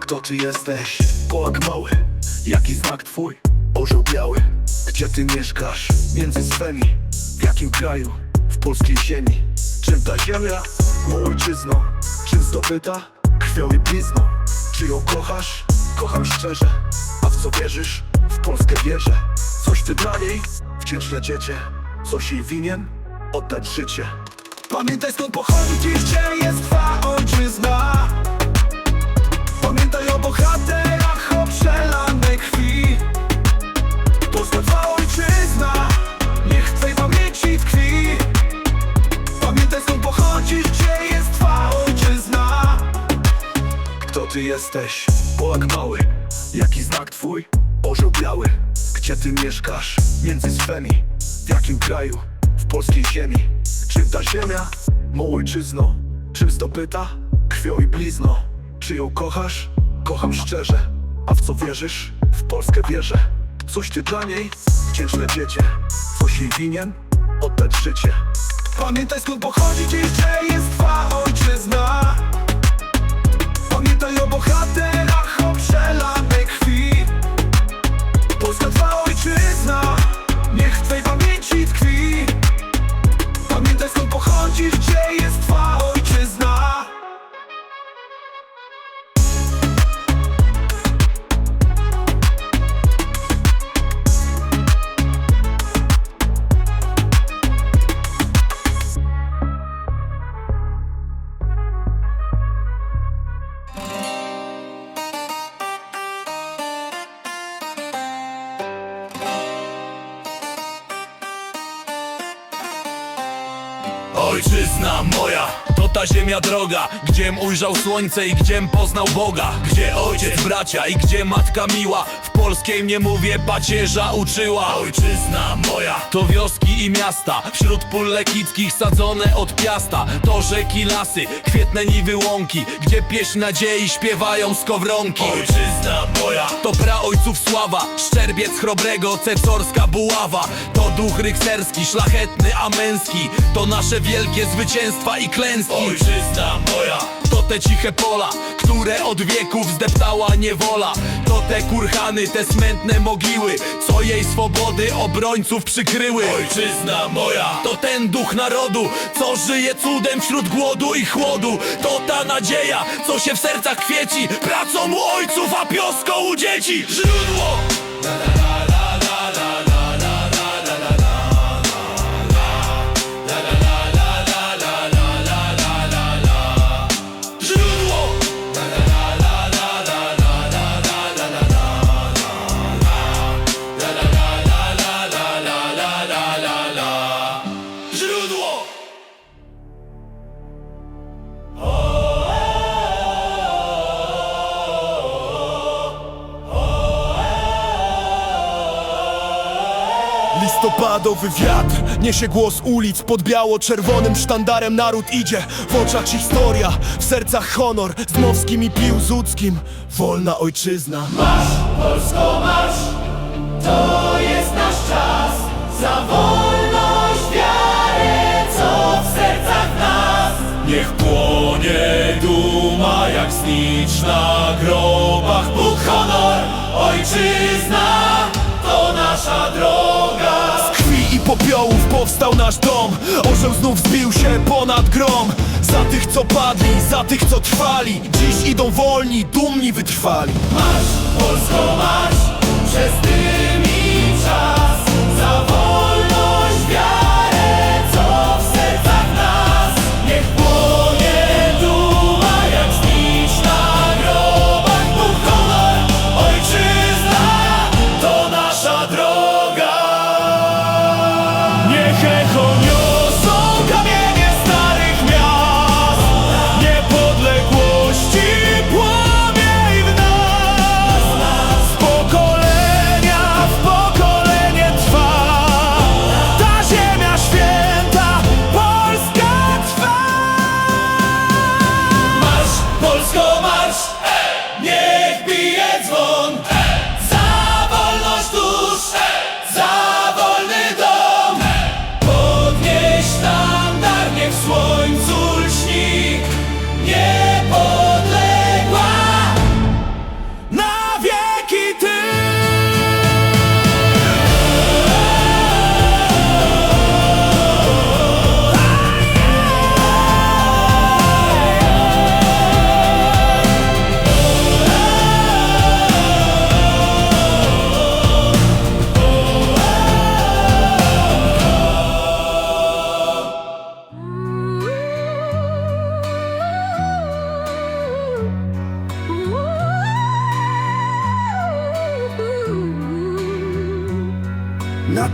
Kto ty jesteś? Polak mały Jaki znak twój? Orzeł biały Gdzie ty mieszkasz? Między swemi W jakim kraju? W polskiej ziemi Czym ta ziemia? Mą ojczyzną Czym zdobyta? Krwią i blizną Czy ją kochasz? Kocham szczerze A w co wierzysz? W Polskę wierzę Coś ty dla niej? Wdzięczne dziecię Coś jej winien? Oddać życie Pamiętaj skąd pochodzisz, gdzie jest twa ojczyzna Pamiętaj o bohaterach, o przelanej krwi Polska twa ojczyzna, niech twej pamięci tkwi Pamiętaj skąd pochodzisz, gdzie jest twa ojczyzna Kto ty jesteś? Polak mały, jaki znak twój? Orzeł biały, gdzie ty mieszkasz? Między swemi, w jakim kraju? W polskiej ziemi Czym ta ziemia? Mą ojczyzną Czym zdobyta? Krwią i blizną Czy ją kochasz? Kocham szczerze A w co wierzysz? W Polskę wierzę Coś ty dla niej? Wdzięczne dziecię Coś jej winien? Oddać życie Pamiętaj skąd pochodzisz i gdzie jest twa ojczyzna Pamiętaj o bohaterach, o przelanej ta ziemia droga Gdziem ujrzał słońce i gdziem poznał Boga. Gdzie ojciec, bracia i gdzie matka miła W polskiej mnie mówię pacierza uczyła. Ojczyzna moja, to wioski i miasta Wśród pól lekickich sadzone od piasta. To rzeki, lasy, kwietne niwy łąki Gdzie pieśń nadziei śpiewają skowronki. Ojczyzna moja, to praojców sława Szczerbiec chrobrego, cecorska buława duch rykserski, szlachetny, a męski. To nasze wielkie zwycięstwa i klęski. Ojczyzna moja. To te ciche pola, które od wieków zdeptała niewola. To te kurhany, te smętne mogiły Co jej swobody obrońców przykryły. Ojczyzna moja. To ten duch narodu, co żyje cudem wśród głodu i chłodu. To ta nadzieja, co się w sercach kwieci. Pracą u ojców, a pioską u dzieci. Źródło! Źródło Listopadowy wiatr niesie głos ulic Pod biało-czerwonym sztandarem. Naród idzie W oczach historia, w sercach honor. Z Mowskim i Piłsudskim Wolna ojczyzna. Polsko marsz, to jest nasz czas. Za wolność, wiarę, co w sercach nas. Niech płonie duma jak znicz na grobach. Bóg honor, ojczyzna powstał nasz dom. Orzeł znów zbił się ponad grom. Za tych co padli, za tych co trwali. Dziś idą wolni, dumni wytrwali. Marsz, Polsko marsz, przez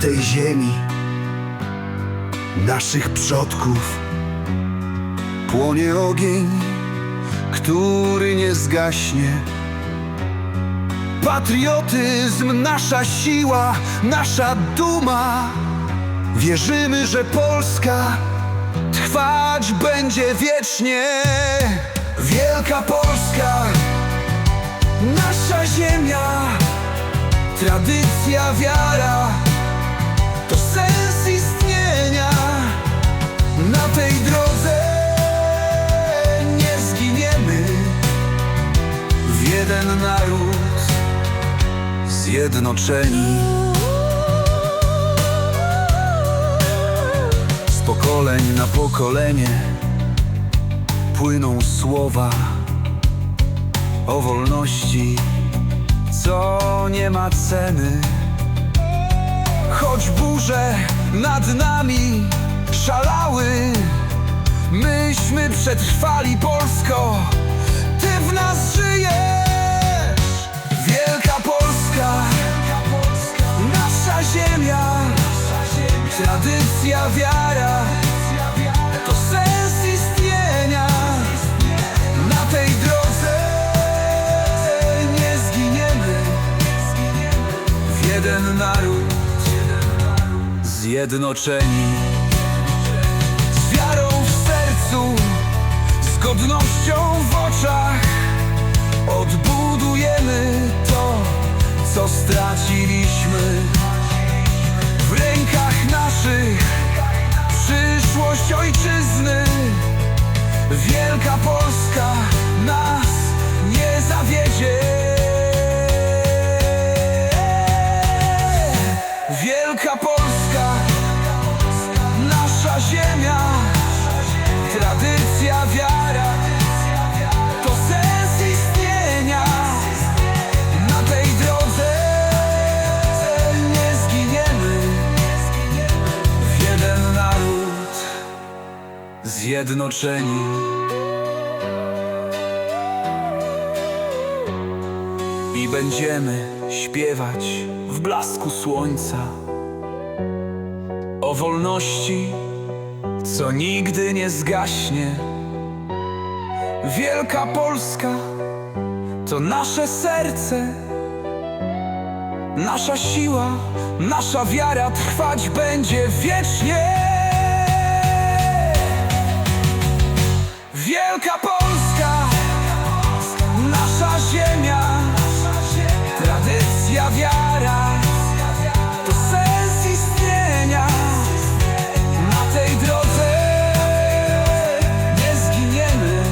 tej ziemi naszych przodków płonie ogień, który nie zgaśnie. Patriotyzm, nasza siła, nasza duma. Wierzymy, że Polska trwać będzie wiecznie. Wielka Polska, nasza ziemia, tradycja, wiara tej drodze nie zginiemy w jeden naród zjednoczeni. Z pokoleń na pokolenie płyną słowa o wolności, co nie ma ceny. Choć burze nad nami szalały, myśmy przetrwali Polsko, Ty w nas żyjesz. Wielka Polska, nasza ziemia, tradycja, wiara, to sens istnienia. Na tej drodze nie zginiemy w jeden naród zjednoczeni. Godnością w oczach odbudujemy to, co straciliśmy. W rękach naszych przyszłość ojczyzny. Wielka Polska nas nie zawiedzie. Wielka Polska, zjednoczeni. I będziemy śpiewać w blasku słońca o wolności, co nigdy nie zgaśnie. Wielka Polska to nasze serce, nasza siła, nasza wiara trwać będzie wiecznie. Wielka Polska, nasza ziemia, tradycja, wiara, to sens istnienia. Na tej drodze nie zginiemy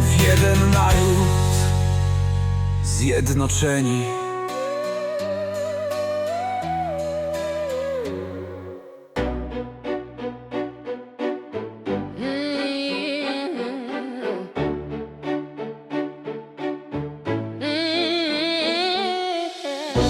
w jeden naród zjednoczeni.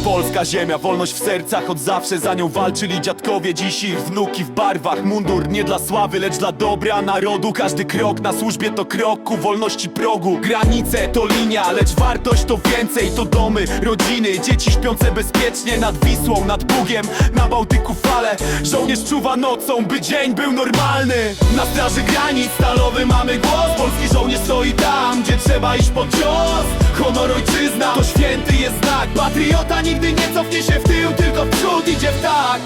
Polska ziemia, wolność w sercach Od zawsze za nią walczyli dziadkowie Dziś ich wnuki w barwach. Mundur nie dla sławy, lecz dla dobra narodu. Każdy krok na służbie to krok ku wolności progu. Granice to linia, lecz wartość to więcej. To domy, rodziny, dzieci śpiące bezpiecznie Nad Wisłą, nad Bugiem, na Bałtyku fale Żołnierz czuwa nocą, by dzień był normalny. Na straży granic stalowy mamy głos. Polski żołnierz stoi tam, gdzie trzeba iść pod cios. Honor ojczyzna to święty jest znak Nigdy nie cofnie się w tył, tylko w przód idzie w tak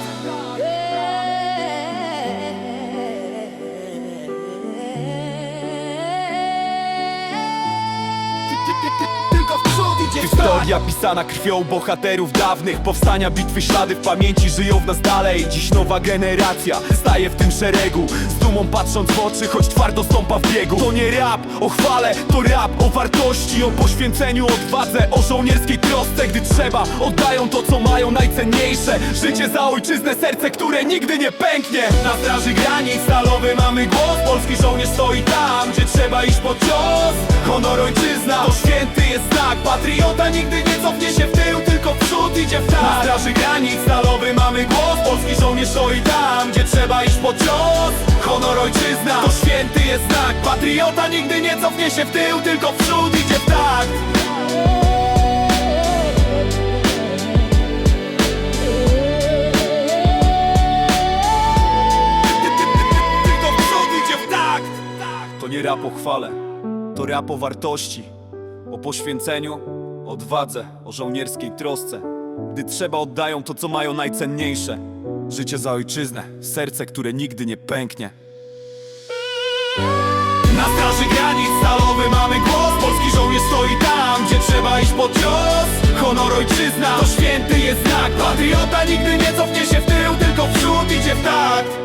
Historia pisana krwią bohaterów dawnych. Powstania, bitwy, ślady w pamięci żyją w nas dalej. Dziś nowa generacja staje w tym szeregu. Z dumą patrząc w oczy, choć twardo stąpa w biegu. To nie rap o chwale, to rap o wartości O poświęceniu, odwadze, o żołnierskiej trosce. Gdy trzeba, oddają to co mają najcenniejsze. Życie za ojczyznę, serce, które nigdy nie pęknie. Na straży granic stalowy mamy głos. Polski żołnierz stoi tam, gdzie trzeba iść pod cios. Honor ojczyzna, to święty jest znak Piechota nigdy nie cofnie się w tył, tylko w przód idzie w tak Na straży granic stalowy mamy głos Polski żołnierz stoi tam, gdzie trzeba iść po cios. Honor ojczyzna, to święty jest znak. Patriota nigdy nie cofnie się w tył, tylko w przód idzie w tak To nie rap o chwale, to rap o wartości, o poświęceniu odwadze, o żołnierskiej trosce. Gdy trzeba oddają to, co mają najcenniejsze. Życie za ojczyznę, serce, które nigdy nie pęknie. Na straży granic stalowy mamy głos Polski żołnierz stoi tam, gdzie trzeba iść pod cios Honor ojczyzna to święty jest znak Patriota nigdy nie cofnie się w tył, tylko w przód idzie w takt